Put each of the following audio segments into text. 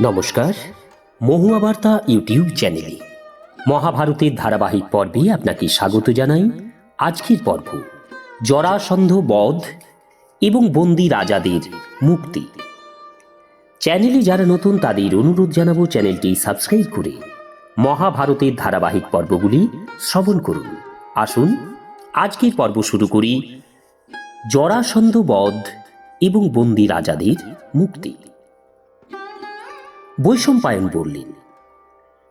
নমস্কার, মহুয়া বার্তা ইউটিউব চ্যানেলে। মহাভারতের ধারাবাহিক পর্বে আপনাকে স্বাগত জানাই। আজকের পর্ব, জরাসন্ধ বধ এবং বন্দি রাজাদের মুক্তি। চ্যানেলে যারা নতুন, তাদের অনুরোধ জানাব চ্যানেলটি সাবস্ক্রাইব করে মহাভারতের ধারাবাহিক পর্বগুলি শ্রবণ করুন। আসুন, আজকের পর্ব শুরু করি, জরাসন্ধ বধ এবং বন্দি রাজাদের মুক্তি। বৈষম্পায়ন বললেন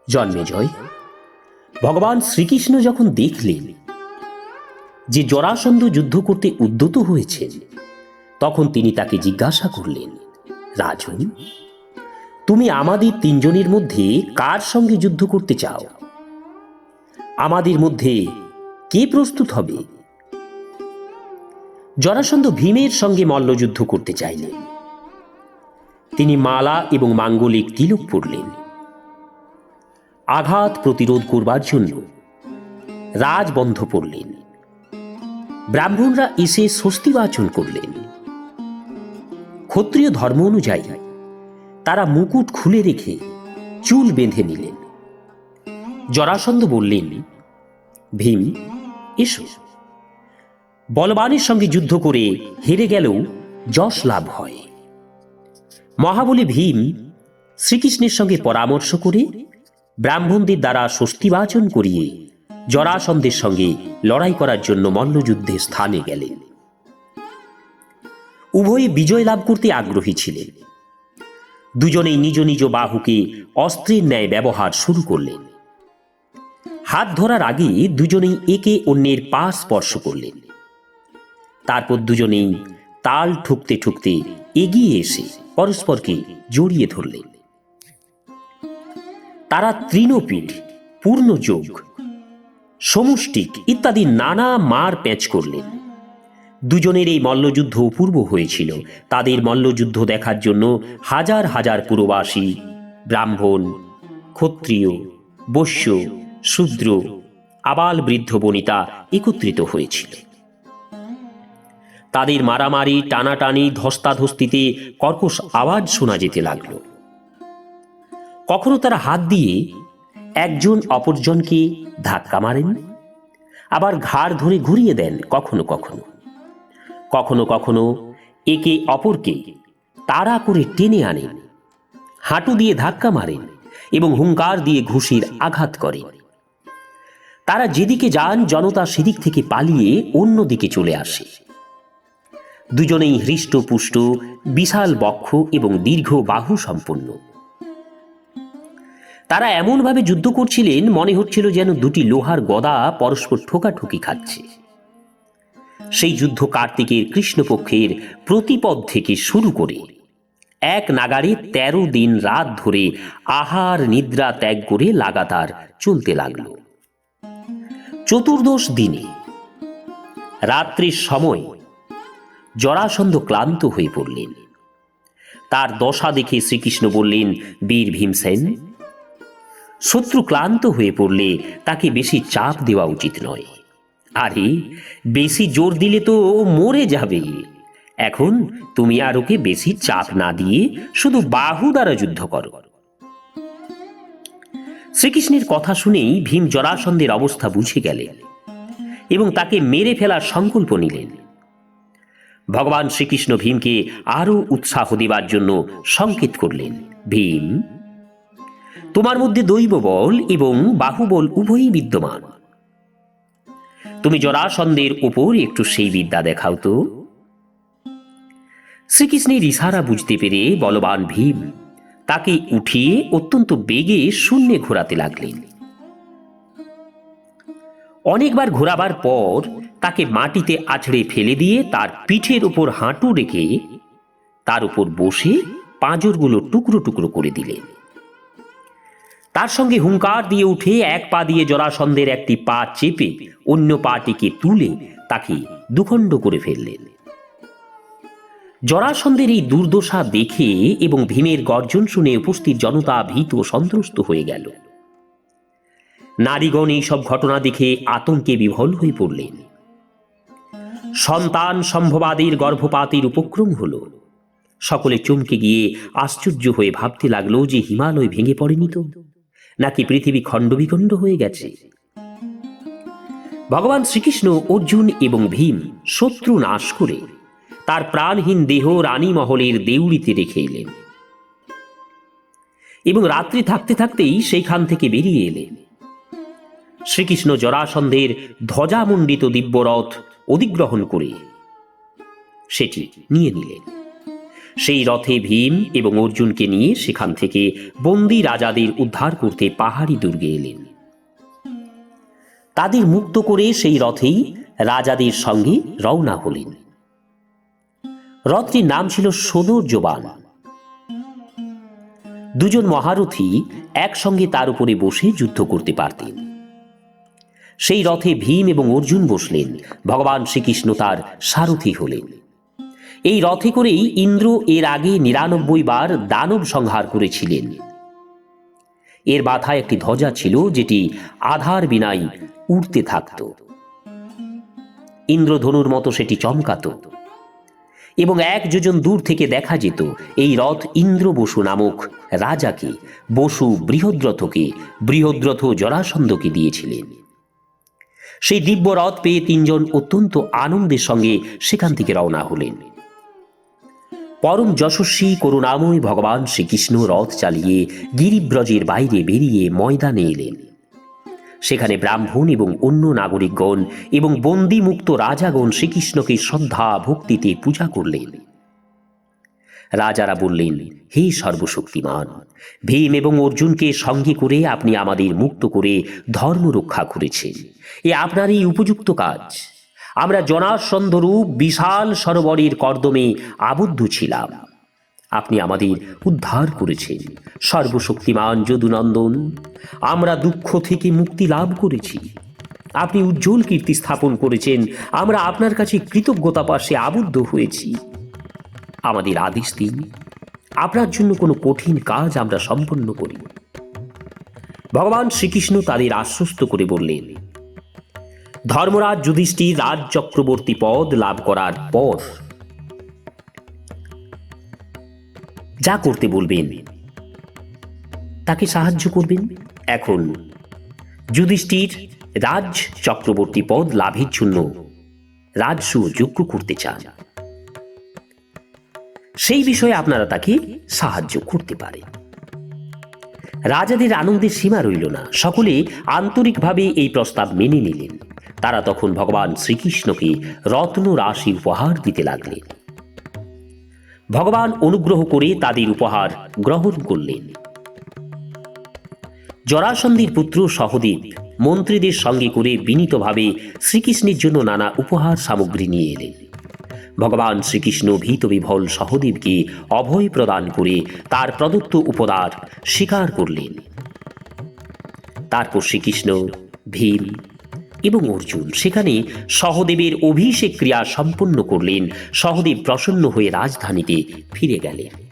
জন্মেজয় ভগবান শ্রীকৃষ্ণ যখন দেখলেন যে জরাসন্ধ যুদ্ধ করতে উদ্যত হয়েছেন, তখন তিনি তাকে জিজ্ঞাসা করলেন, রাজন, তুমি আমাদের তিনজনের মধ্যে কার সঙ্গে যুদ্ধ করতে চাও? আমাদের মধ্যে কে প্রস্তুত হবে? জরাসন্ধ ভীমের সঙ্গে মল্লযুদ্ধ করতে চাইলেন। তিনি মালা এবং মাঙ্গলিক তিলক পরলেন। আঘাত প্রতিরোধ করবার জন্য রাজ বন্ধ পড়লেন। ব্রাহ্মণরা এসে স্বস্তিবাচন করলেন। ক্ষত্রিয় ধর্ম অনুযায়ী তারা মুকুট খুলে রেখে চুল বেঁধে নিলেন। জরাসন্ধ বললেন, ভীম, এসো। বলবানের সঙ্গে যুদ্ধ করে হেরে গেলেও যশ লাভ হয়। মহাবলী ভীম শ্রীকৃষ্ণের সঙ্গে পরামর্শ করে ব্রাহ্মণদের দ্বারা স্বস্তিবাচন করিয়ে জরাসন্ধের সঙ্গে লড়াই করার জন্য মল্লযুদ্ধে স্থানে গেলেন। উভয়ে বিজয় লাভ করতে আগ্রহী ছিলেন। দুজনেই নিজ নিজ বাহুকে অস্ত্রের ন্যায় ব্যবহার শুরু করলেন। হাত ধরার আগে দুজনেই একে অন্যের পা স্পর্শ করলেন। তারপর দুজনেই তাল ঠুকতে ঠুকতে এগিয়ে এসে পরস্পরকে জড়িয়ে ধরলেন তারা তৃণপীঠ পূর্ণযোগ সমষ্টিক ইত্যাদি নানা মার প্যাঁচ করলেন দুজনের এই মল্লযুদ্ধ অপূর্ব হয়েছিল। তাদের মল্লযুদ্ধ দেখার জন্য হাজার হাজার পুরবাসী, ব্রাহ্মণ, ক্ষত্রিয়, বৈশ্য, শূদ্র, আবাল বৃদ্ধ বনিতা একত্রিত হয়েছিল। তাদের মারামারি, টানাটানি, ধস্তাধস্তিতে কর্কশ আওয়াজ শোনা যেতে লাগল। কখনো তারা হাত দিয়ে একজন অপরজনকে ধাক্কা মারেন, আবার ঘাড় ধরে ঘুরিয়ে দেন কখনো কখনো। কখনো কখনো একে অপরকে তাড়া করে টেনে আনেন, হাঁটু দিয়ে ধাক্কা মারেন এবং হুঙ্কার দিয়ে ঘুষির আঘাত করেন। তারা যেদিকে যান, জনতা সেদিক থেকে পালিয়ে অন্য দিকে চলে আসে। দুজনেই হৃষ্টপুষ্ট, বিশাল বক্ষ এবং দীর্ঘ বাহু সম্পন্ন। তারা এমনভাবে যুদ্ধ করছিলেন, মনে হচ্ছিল যেন দুটি লোহার গদা পরস্পর ঠোকাঠুকি খাচ্ছে। সেই যুদ্ধ কার্তিকের কৃষ্ণপক্ষের প্রতিপদ থেকে শুরু করে এক নাগারে তেরো দিন রাত ধরে আহার নিদ্রা ত্যাগ করে লাগাতার চলতে লাগল। চতুর্দশ দিনে রাত্রির সময় জরাসন্ধ ক্লান্ত হয়ে পড়লেন। তার দশা দেখে শ্রীকৃষ্ণ বললেন, বীর ভীমসেন, শত্রু ক্লান্ত হয়ে পড়লে তাকে বেশি চাপ দেওয়া উচিত নয়। আরে, বেশি জোর দিলে তো ও মরে যাবে। এখন তুমি আর ওকে বেশি চাপ না দিয়ে শুধু বাহু দ্বারা যুদ্ধ করো। শ্রীকৃষ্ণের কথা শুনেই ভীম জরাসন্ধের অবস্থা বুঝে গেলেন এবং তাকে মেরে ফেলার সংকল্প নিলেন। ভগবান শ্রীকৃষ্ণ ভীমকে আরও উৎসাহ দেবার জন্য সংকেত করলেন। ভীম, তোমার মধ্যে দৈব বল এবং বাহুবল উভয়ই বিদ্যমান। তুমি জরাসন্দের উপর একটু সেই বিদ্যা দেখাও তো। শ্রীকৃষ্ণের ইশারা বুঝতে পেরে বলবান ভীম তাকে উঠিয়ে অত্যন্ত বেগে শূন্যে ঘোরাতে লাগলেন। অনেকবার ঘোরাবার পর তাকে মাটিতে আছড়ে ফেলে দিয়ে তার পিঠের উপর হাঁটু রেখে তার উপর বসে পাঁজরগুলো টুকরো টুকরো করে দিলেন। তার সঙ্গে হুঙ্কার দিয়ে উঠে এক পা দিয়ে জরাসন্ধের একটি পা চেপে অন্য পাটিকে তুলে তাকে দুখণ্ড করে ফেললেন। জরাসন্ধের এই দুর্দশা দেখে এবং ভীমের গর্জন শুনে উপস্থিত জনতা ভীত ও সন্ত্রস্ত হয়ে গেল। নারীগণ এই সব ঘটনা দেখে আতঙ্কে বিভল হয়ে পড়লেন। সন্তান সম্ভবাদের গর্ভপাতের উপক্রম হল। সকলে চমকে গিয়ে আশ্চর্য হয়ে ভাবতে লাগল যে হিমালয় ভেঙে পড়েনি তো? নাকি পৃথিবী খণ্ডবিখণ্ড হয়ে গেছে? ভগবান শ্রীকৃষ্ণ, অর্জুন এবং ভীম শত্রু নাশ করে তার প্রাণহীন দেহ রানী মহলের দেউড়িতে রেখে এলেন। এবং রাত্রি থাকতে থাকতেই সেইখান থেকে বেরিয়ে এলেন। শ্রীকৃষ্ণ জরাসন্ধের ধ্বজামণ্ডিত দিব্যরথ অধিগ্রহণ করে সেটি নিয়ে নিলেন। সেই রথে ভীম এবং অর্জুনকে নিয়ে সেখান থেকে বন্দি রাজাদের উদ্ধার করতে পাহাড়ি দুর্গে এলেন। তাদের মুক্ত করে সেই রথেই রাজাদের সঙ্গে রওনা হলেন। রথটির নাম ছিল সোদর জোবান। দুজন মহারথী একসঙ্গে তার উপরে বসে যুদ্ধ করতে পারতেন। সেই রথে ভীম এবং অর্জুন বসলেন। ভগবান শ্রীকৃষ্ণ তার সারথী হলেন। এই রথে করেই ইন্দ্র এর আগে নিরানব্বই বার দানব সংহার করেছিলেন। এর মাথায় একটি ধ্বজা ছিল, যেটি আধার বিনাই উড়তে থাকত। ইন্দ্রধনুর মতো সেটি চমকাত। এবং এক যোজন দূর থেকে দেখা যেত, এই রথ ইন্দ্র বসু নামক রাজাকে, বসু বৃহদ্রথকে, বৃহদ্রথ জরাসন্ধকে দিয়েছিলেন। সেই দিব্য রথ পেয়ে তিনজন অত্যন্ত আনন্দের সঙ্গে সেখান থেকে রওনা হলেন। পরম যশস্বী, করুণাময় ভগবান শ্রীকৃষ্ণ রথ চালিয়ে গিরিব্রজের বাইরে বেরিয়ে ময়দানে এলেন। সেখানে ব্রাহ্মণ এবং অন্য নাগরিকগণ এবং বন্দিমুক্ত রাজাগণ শ্রীকৃষ্ণকে শ্রদ্ধা, ভক্তিতে পূজা করলেন। রাজারা বললেন, হে সর্বশক্তিমান, ভীম এবং অর্জুনকে সঙ্গে করে আপনি আমাদের মুক্ত করে ধর্ম রক্ষা করেছেন। এ আপনারই উপযুক্ত কাজ। আমরা জনাসন্ধরূপ বিশাল সরোবরের কর্দমে আবদ্ধ ছিলাম। আপনি আমাদের উদ্ধার করেছেন। সর্বশক্তিমান যদুনন্দন, আমরা দুঃখ থেকে মুক্তি লাভ করেছি। আপনি উজ্জ্বল কীর্তি স্থাপন করেছেন। আমরা আপনার কাছে কৃতজ্ঞতা পাশে আবদ্ধ হয়েছি। আমাদের আদেশ দিন। আপনার জন্য কোনো কঠিন কাজ আমরা সম্পন্ন করি। ভগবান শ্রীকৃষ্ণ তাদের আশ্বস্ত করে বললেন, ধর্মরাজ যুধিষ্ঠির রাজ চক্রবর্তী পদ লাভ করার পর যা করতে বলবেন, তাকে সাহায্য করবেন। এখন যুধিষ্ঠির রাজ চক্রবর্তী পদ লাভের জন্য রাজসু যোগ্য করতে চান। সেই বিষয়ে আপনারা তাকে সাহায্য করতে পারেন। রাজাদের আনন্দের সীমা রইল না। সকলে আন্তরিকভাবে এই প্রস্তাব মেনে নিলেন। তারা তখন ভগবান শ্রীকৃষ্ণকে রত্ন রাশি উপহার দিতে লাগলেন। ভগবান অনুগ্রহ করে তাদের উপহার গ্রহণ করলেন। জরাসন্ধির পুত্র সহদেব মন্ত্রীদের সঙ্গে করে বিনীতভাবে শ্রীকৃষ্ণের জন্য নানা উপহার সামগ্রী নিয়ে এলেন। ভগবান শ্রীকৃষ্ণ ভীত বিভল সহদেবকে অভয় প্রদান করে তার প্রদত্ত উপদার স্বীকার করলেন। তারপর শ্রীকৃষ্ণ, ভীম এবং অর্জুন সেখানে সহদেবের অভিষেক ক্রিয়া সম্পন্ন করলেন। সহদেব প্রসন্ন হয়ে রাজধানীতে ফিরে গেলেন।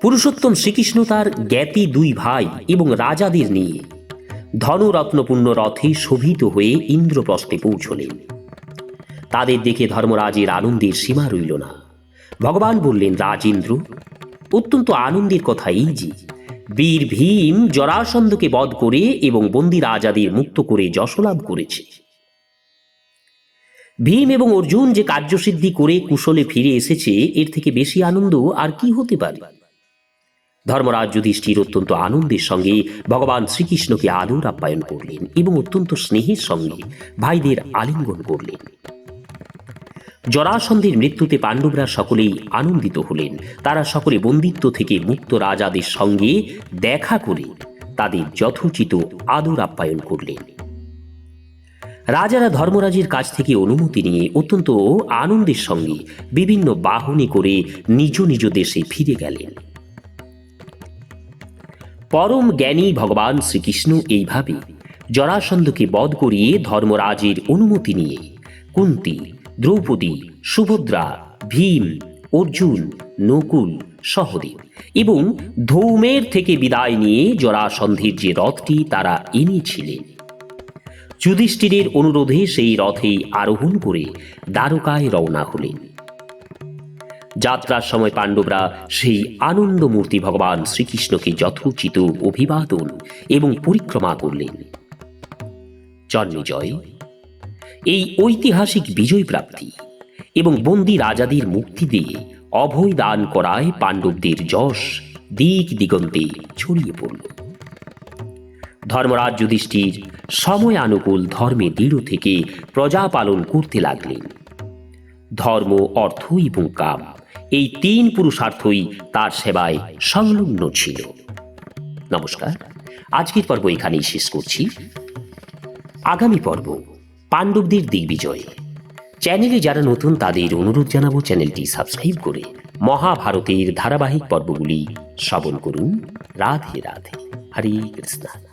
পুরুষোত্তম শ্রীকৃষ্ণ তার জ্ঞাতি দুই ভাই এবং রাজাদের নিয়ে ধনরত্নপূর্ণ রথে শোভিত হয়ে ইন্দ্রপ্রস্থে পৌঁছলেন। তাদের দেখে ধর্মরাজের আনন্দের সীমা রইল না। ভগবান বললেন, রাজেন্দ্র, অত্যন্ত আনন্দের কথা এই যে, বীর ভীম জরাসন্ধকে বধ করে এবং বন্দি রাজাদের মুক্ত করে যশলাভ করেছে। ভীম এবং অর্জুন যে কার্যসিদ্ধি করে কুশলে ফিরে এসেছে, এর থেকে বেশি আনন্দ আর কি হতে পারে? ধর্মরাজ যুধিষ্ঠির অত্যন্ত আনন্দের সঙ্গে ভগবান শ্রীকৃষ্ণকে আদর আপ্যায়ন করলেন এবং অত্যন্ত স্নেহের সঙ্গে ভাইদের আলিঙ্গন করলেন। জরাসন্ধের মৃত্যুতে পাণ্ডবরা সকলেই আনন্দিত হলেন। তারা সকলে বন্দিত্ব থেকে মুক্ত রাজাদের সঙ্গে দেখা করে তাদের যথোচিত আদর আপ্যায়ন করলেন। রাজারা ধর্মরাজের কাছ থেকে অনুমতি নিয়ে অত্যন্ত আনন্দের সঙ্গে বিভিন্ন বাহনে করে নিজ নিজ দেশে ফিরে গেলেন। পরম জ্ঞানী ভগবান শ্রীকৃষ্ণ এইভাবে জরাসন্ধকে বধ করিয়ে ধর্মরাজের অনুমতি নিয়ে কুন্তি দ্রৌপদী, সুভদ্রা, ভীম, অর্জুন, নকুল, সহদেব এবং ধৌমের থেকে বিদায় নিয়ে জরাসন্ধের যে রথটি তারা এনেছিলেন। যুধিষ্ঠিরের অনুরোধে সেই রথে আরোহণ করে দ্বারকায় রওনা হলেন। যাত্রার সময় পাণ্ডবরা সেই আনন্দ মূর্তি ভগবান শ্রীকৃষ্ণকে যথোচিত অভিবাদন এবং পরিক্রমা করলেন। জন্মেজয় এই ঐতিহাসিক বিজয় প্রাপ্তি এবং বন্দি রাজাদের মুক্তি দিয়ে অভয় দান করায় পাণ্ডবদের যশ দিক দিগন্তে ছড়িয়ে পড়ল। ধর্মরাজ যুধিষ্ঠির সময় আনুকূল ধর্মে দৃঢ় থেকে প্রজা পালন করতে লাগলেন। ধর্ম, অর্থ এবং কাম এই তিন পুরুষার্থই তার সেবায় সংলগ্ন ছিল। নমস্কার, আজকের পর্ব এখানেই শেষ করছি। আগামী পর্ব পাণ্ডবদের দিগ্বিজয় চ্যানেলে যারা নতুন, তাদের অনুরোধ জানাব চ্যানেলটি সাবস্ক্রাইব করে মহাভারতের ধারাবাহিক পর্বগুলি শ্রবণ করুন। রাধে রাধে। হরে কৃষ্ণ।